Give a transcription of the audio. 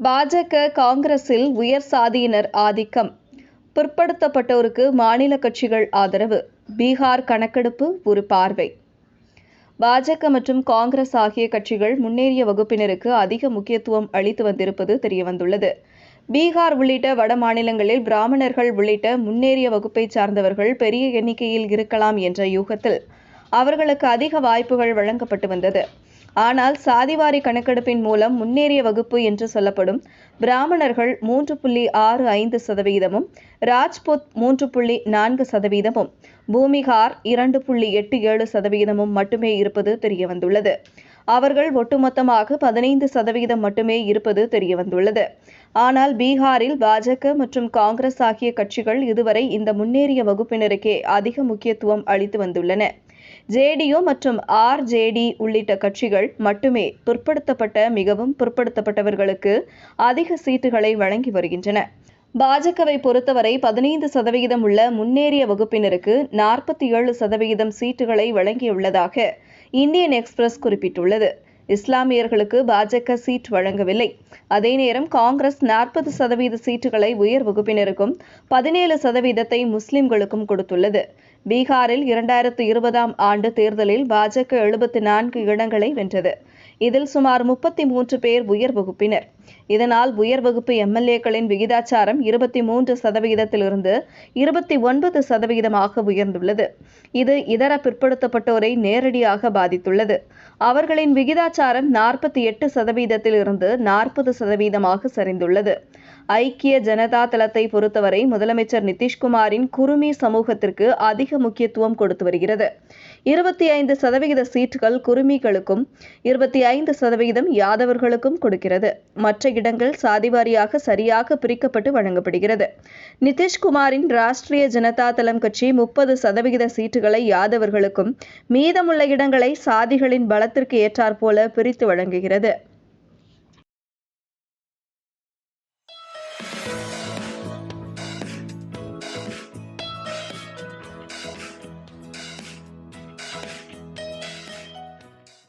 பாஜக காங்கிரஸில் உயர் சாதியினர் ஆதிக்கம். பிற்படுத்தப்பட்டோருக்கு மாநில கட்சிகள் ஆதரவு. பீகார் கணக்கெடுப்பு ஒரு பார்வை. பாஜக மற்றும் காங்கிரஸ் ஆகிய கட்சிகள் முன்னேறிய வகுப்பினருக்கு அதிக முக்கியத்துவம் அளித்து வந்திருப்பது தெரியவந்துள்ளது. பீகார் உள்ளிட்ட வட மாநிலங்களில் பிராமணர்கள் உள்ளிட்ட முன்னேறிய வகுப்பைச் சார்ந்தவர்கள் பெரிய எண்ணிக்கையில் இருக்கலாம் என்ற யூகத்தில் அவர்களுக்கு அதிக வாய்ப்புகள் வழங்கப்பட்டு வந்தது. ஆனால் சாதிவாரி கணக்கெடுப்பின் மூலம் முன்னேறிய வகுப்பு என்று சொல்லப்படும் பிராமணர்கள் மூன்று புள்ளி ஆறு ஐந்து சதவீதமும் ராஜ்புத் மூன்று புள்ளி நான்கு சதவீதமும் பூமிகார் இரண்டு புள்ளி எட்டு ஏழு சதவீதமும் மட்டுமே இருப்பது தெரியவந்துள்ளது. அவர்கள் ஒட்டுமொத்தமாக பதினைந்து சதவீதம் மட்டுமே இருப்பது தெரியவந்துள்ளது. ஆனால் பீகாரில் பாஜக மற்றும் காங்கிரஸ் ஆகிய கட்சிகள் இதுவரை இந்த முன்னேறிய வகுப்பினருக்கே அதிக முக்கியத்துவம் அளித்து வந்துள்ளன. ஜேடியு மற்றும் ஆர்ஜேடி உள்ளிட்ட கட்சிகள் மட்டுமே பிற்படுத்தப்பட்ட மிகவும் பிற்படுத்தப்பட்டவர்களுக்கு அதிக சீட்டுகளை வழங்கி வருகின்றன. பாஜகவை பொறுத்தவரை பதினைந்து சதவிகிதம் உள்ள முன்னேறிய வகுப்பினருக்கு நாற்பத்தி ஏழு சதவிகிதம் சீட்டுகளை வழங்கியுள்ளதாக இந்தியன் எக்ஸ்பிரஸ் குறிப்பிட்டுள்ளது. இஸ்லாமியர்களுக்கு பாஜக சீட் வழங்கவில்லை. அதே நேரம் காங்கிரஸ் நாற்பது சதவீத சீட்டுகளை உயர் வகுப்பினருக்கும் பதினேழு சதவீதத்தை முஸ்லிம்களுக்கும் கொடுத்துள்ளது. பீகாரில் இரண்டாயிரத்து இருபதாம் ஆண்டு தேர்தலில் பாஜக எழுபத்தி நான்கு இடங்களை வென்றது. இதில் சுமார் முப்பத்தி மூன்று பேர் உயர் வகுப்பினர். இதனால் உயர் வகுப்பு எம்எல்ஏக்களின் விகிதாச்சாரம் இருபத்தி மூன்று சதவிகிதத்திலிருந்து இருபத்தி ஒன்பது சதவிகிதமாக உயர்ந்துள்ளது. இது இதர பிற்படுத்தப்பட்டோரை நேரடியாக பாதித்துள்ளது. அவர்களின் விகிதாச்சாரம் நாற்பத்தி எட்டு சதவீதத்திலிருந்து நாற்பது சதவீதமாக சரிந்துள்ளது. ஐக்கிய ஜனதா தளத்தை பொறுத்தவரை முதலமைச்சர் நிதிஷ்குமாரின் குருமி சமூகத்திற்கு அதிக முக்கியத்துவம் கொடுத்து வருகிறது. இருபத்தி ஐந்து சதவிகித சீட்டுகள் குருமிகளுக்கும் இருபத்தி ஐந்து சதவிகிதம் யாதவர்களுக்கும் கொடுக்கிறது. மற்ற இடங்கள் சாதிவாரியாக சரியாக பிரிக்கப்பட்டு வழங்கப்படுகிறது. நிதிஷ்குமாரின் ராஷ்டிரிய ஜனதா தளம் கட்சி முப்பது சதவிகித சீட்டுகளை யாதவர்களுக்கும் மீதமுள்ள இடங்களை சாதிகளின் பலத்திற்கு ஏற்றாற்போல பிரித்து வழங்குகிறது.